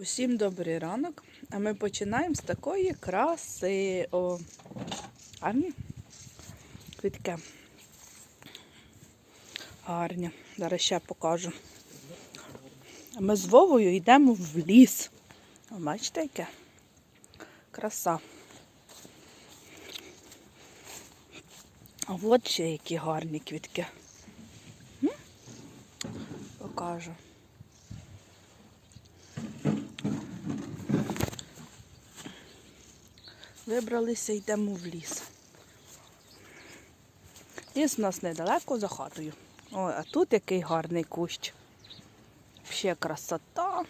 Усім добрий ранок. А ми починаємо з такої краси. О, гарні квітки. Гарні. Зараз ще покажу. А ми з Вовою йдемо в ліс. О, бачите, яке? Краса. А от ще які гарні квітки. Покажу. Вибралися, йдемо в ліс. Ліс у нас недалеко за хатою. Ой, а тут який гарний кущ. Ще красота.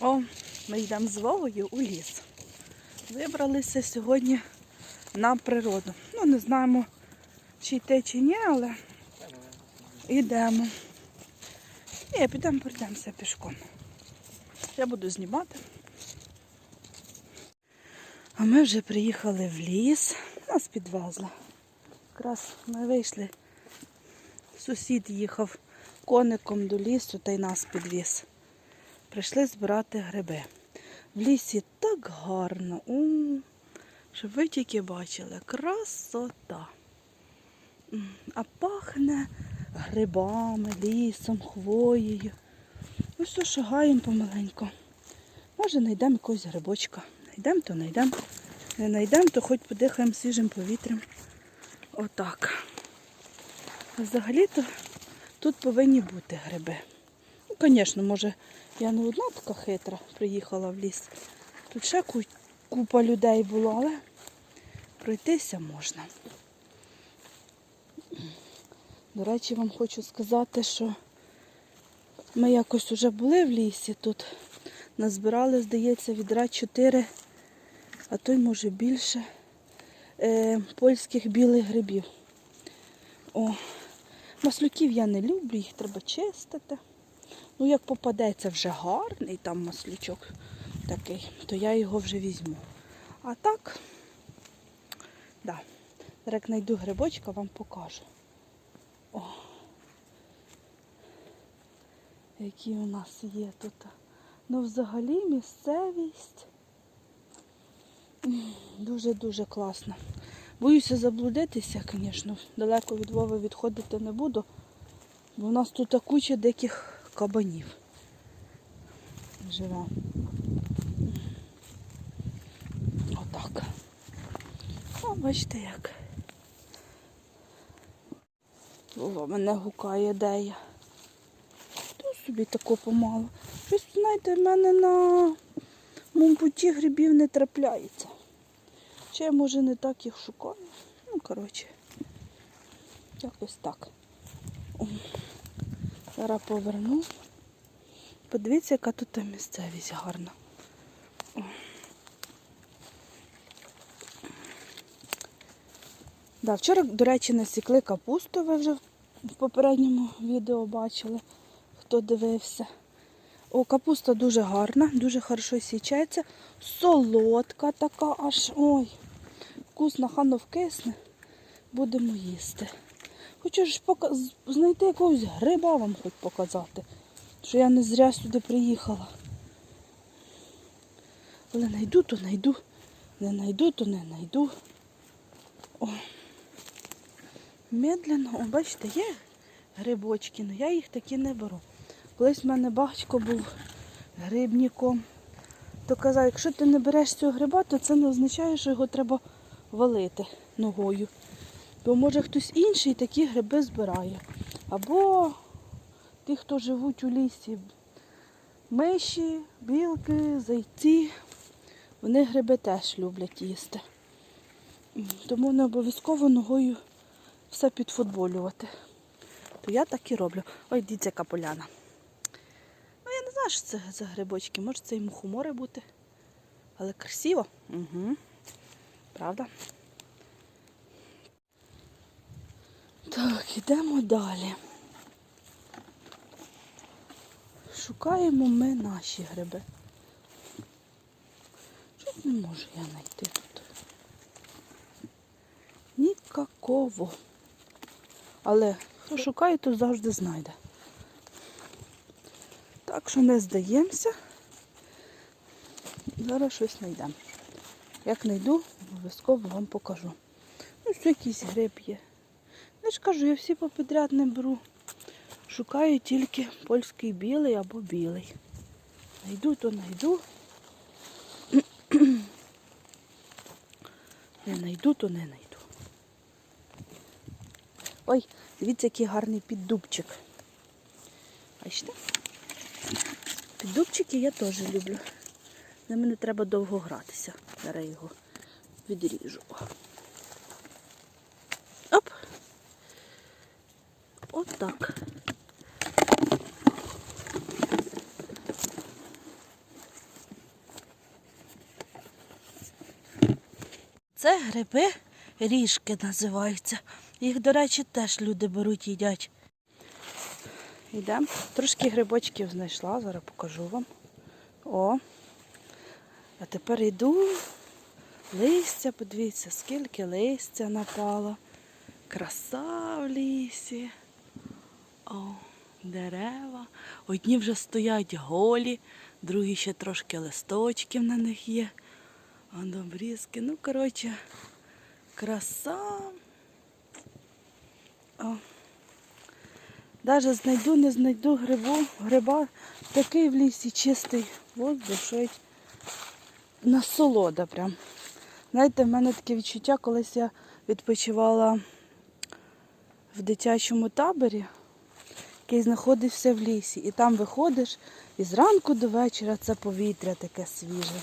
О, ми йдемо з Вовою у ліс. Вибралися сьогодні на природу. Ну, не знаємо, чи йти, чи ні, але йдемо. Ні, підемо пройдемося пішком. Я буду знімати. А ми вже приїхали в ліс, нас підвезли. Якраз ми вийшли. Сусід їхав коником до лісу та й нас підвіз. Прийшли збирати гриби. В лісі так гарно, у, щоб ви тільки бачили, красота. А пахне грибами, лісом, хвоєю. Ну що, шагаємо помаленьку. Може, знайдемо якогось грибочка. Найдемо, то знайдемо. Не знайдемо, то хоч подихаємо свіжим повітрям. Отак. Взагалі-то тут повинні бути гриби. Ну, звісно, може, я не одна така хитра приїхала в ліс. Тут ще купа людей було, але пройтися можна. До речі, вам хочу сказати, що ми якось вже були в лісі тут. Назбирали, здається, відра 4, а то й може більше е, польських білих грибів. О, маслюків я не люблю, їх треба чистити. Ну, як попадеться вже гарний там маслючок такий, то я його вже візьму. А так, да, як знайду грибочка, вам покажу. О, які у нас є тут. Ну, взагалі місцевість дуже-дуже класна. Боюся заблудитися, звісно. Далеко від Вови відходити не буду, бо в нас тут куча диких кабанів живе. Отак. О, бачите як. Вова мене гукає, де я. То собі тако помало. Щось, знаєте, в мене на моєму путі грибів не трапляється. Я, може, не так їх шукаю. Ну, коротше, якось так. О, Зараз поверну. Подивіться, яка тут місцевість гарна. О. Да, вчора, до речі, насікли капусту, ви вже в попередньому відео бачили, хто дивився. О, капуста дуже гарна, дуже хорошо січається. Солодка така аж. Ой, вкусна, хано вкисне. Будемо їсти. Хочу ж пока... знайти якогось гриба вам хоч показати. Що я не зря сюди приїхала. Але знайду, то знайду. Не знайду, то не знайду. О. Медленно, о, бачите, є грибочки, але я їх такі не беру. Колись в мене батько був грибником, то казав, якщо ти не береш цього гриба, то це не означає, що його треба валити ногою. Бо може хтось інший такі гриби збирає. Або ті, хто живуть у лісі, миші, білки, зайці, вони гриби теж люблять їсти. Тому не обов'язково ногою все підфутболювати. То я так і роблю. Ой, дивіться, яка поляна. Ну, я не знаю, що це за грибочки. Може це і мухомори бути. Але красиво. Угу. Правда? Так, йдемо далі. Шукаємо ми наші гриби. Щось не можу я знайти тут. Нікакого. Але хто шукає, то завжди знайде. Так що не здаємося. Зараз щось знайдемо. Як знайду, обов'язково вам покажу. Ну, все якийсь гриб є. Я ж кажу, я всі попідряд не беру. Шукаю тільки польський білий або білий. Найду, то найду. Не найду, то не найду. Ой, дивіться, який гарний піддубчик. Бачите? Піддубчики я теж люблю. На мене треба довго гратися. Зараз його відріжу. Оп. От так. Це гриби ріжки називаються. Їх, до речі, теж люди беруть, їдять. Йдемо. Трошки грибочків знайшла, зараз покажу вам. О. А тепер йду. Листя, подивіться, скільки листя напало. Краса в лісі. О, дерева. Одні вже стоять голі, другі ще трошки листочків на них є. А добрізки. Ну, коротше, краса. О. Даже знайду, не знайду грибу, гриба такий в лісі чистий що й насолода прям. Знаєте, в мене таке відчуття, колись я відпочивала в дитячому таборі, який знаходився в лісі. І там виходиш і зранку до вечора це повітря таке свіже.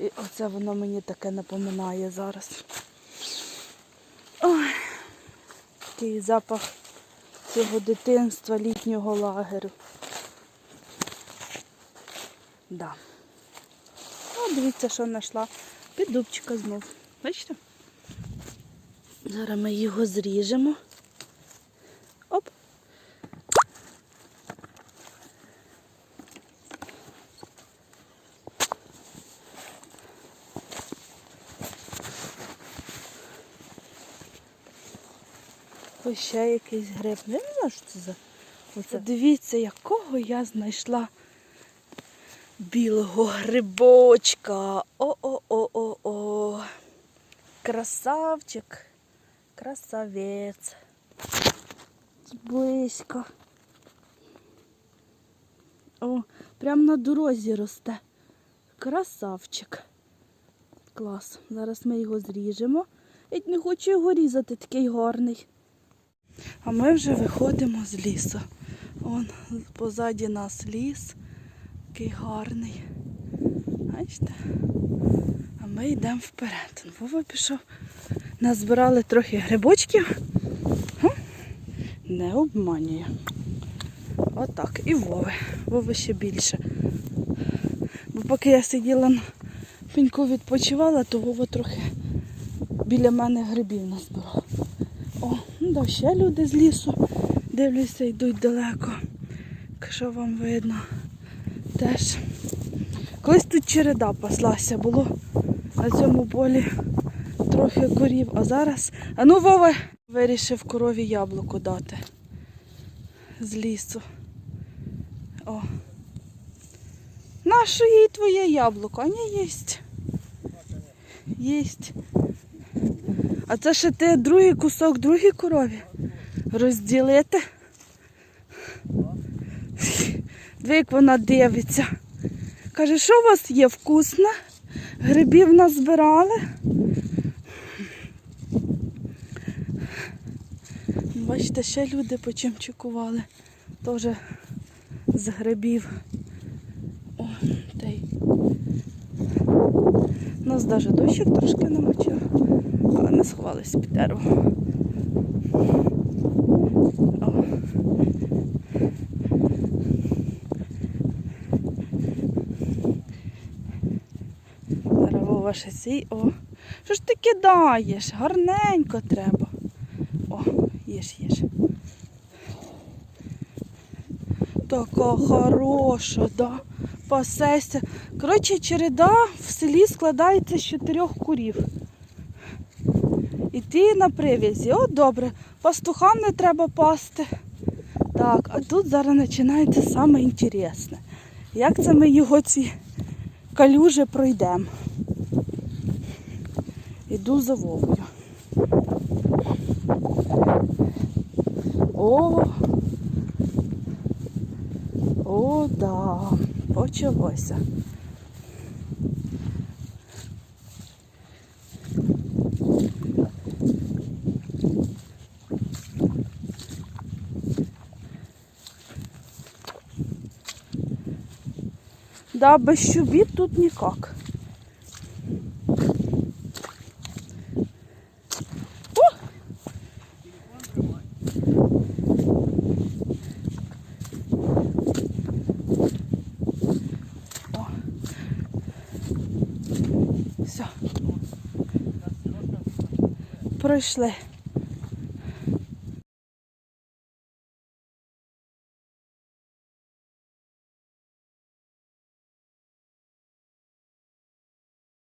І оце воно мені таке напоминає зараз. Ой, такий запах цього дитинства, літнього лагерю. Да. О, дивіться, що знайшла. Піддубчика знов. Бачите? Зараз ми його зріжемо. Оп. Ось ще якийсь гриб. Не знаю, що це за. Оце дивіться, якого я знайшла білого грибочка. О-о-о-о-о. Красавчик. Красавець. Близько. О, прямо на дорозі росте. Красавчик. Клас. Зараз ми його зріжемо. Я не хочу його різати, такий гарний. А ми вже виходимо з лісу. Вон позаді нас ліс, такий гарний. Бачите? А ми йдемо вперед. Вова пішов. Назбирали трохи грибочків. Не обманює. Отак. І Вови. Вови ще більше. Бо поки я сиділа на пеньку відпочивала, то Вова трохи біля мене грибів назбирав. О, ну да, ще люди з лісу. Дивлюся, йдуть далеко. Якщо вам видно, теж. Колись тут череда паслася, було на цьому полі трохи корів, а зараз. А ну Вова вирішив корові яблуко дати з лісу. О. Нащо їй твоє яблуко? А ні, єсть. Єсть. А це ще ти другий кусок другій корові розділити. Диви, як вона дивиться. Каже, що у вас є вкусне? Грибів назбирали. Бачите, ще люди почимчикували. Теж з грибів. О, та й. Нас навіть дощик трошки намочив, але ми сховалися під дерево. О. Ще сій. О. Що ж ти кидаєш? Гарненько треба. О, їж, їж. Така хороша, да. Пасеся. Коротше, череда в селі складається з чотирьох курів. І ти на привязі. О, добре, пастухам не треба пасти. Так, а тут зараз починається саме інтересне. Як це ми його ці калюжі пройдемо? Іду за Вовою. О! О, да, почалося. Да, без щубіт тут ніяк. Пройшли.